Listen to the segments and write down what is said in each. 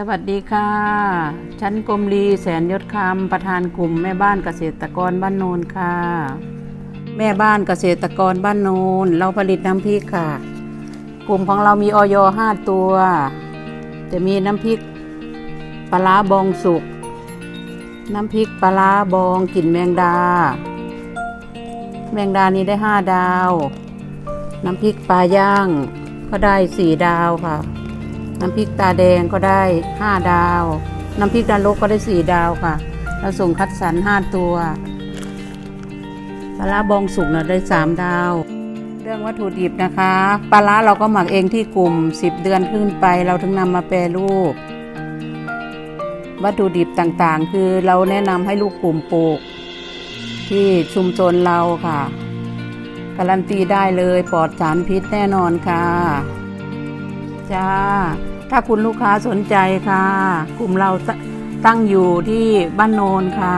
สวัสดีค่ะฉันกรมลีแสนยศคำประธานกลุ่มแม่บ้านเกษตรกรบ้านโนนค่ะ แม่บ้านเกษตรกรบ้านโนนเราผลิตน้ำพริกค่ะ กลุ่มของเรามีออยห้าตัว จะมีน้ำพริกปลาร้าบองสุก น้ำพริกปลาร้าบองกลิ่นแมงดา แมงดานี้ได้ห้าดาว น้ำพริกปลาย่างก็ได้สี่ดาวค่ะ น้ำพริกตาแดงก็ได้ห้าดาว น้ำพริกดานรกก็ได้สี่ดาวค่ะ เราส่งคัดสรรห้าตัวปลาร้าบองสุกนะได้สามดาว เรื่องวัตถุดิบนะคะปลาร้าเราก็หมักเองที่กลุ่ม 10 เดือนขึ้นไปเราถึงนำมาแปรรูป วัตถุดิบต่างๆ คือเราแนะนำให้ลูกกลุ่มปลูก ที่ชุมชนเราค่ะการันตีได้เลยปลอดสารพิษแน่นอนค่ะ จ้า ถ้าคุณลูกค้าสนใจค่ะ กลุ่มเราตั้งอยู่ที่บ้านโนนค่ะ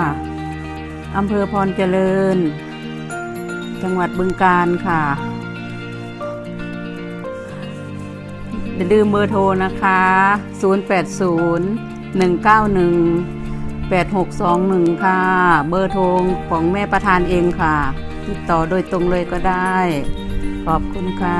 อำเภอพรเจริญ จังหวัดบึงกาฬค่ะอย่าลืมเบอร์โทรนะคะ 080 191 8621 ค่ะ เบอร์โทรของแม่ประธานเองค่ะ ติดต่อโดยตรงเลยก็ได้ ขอบคุณค่ะ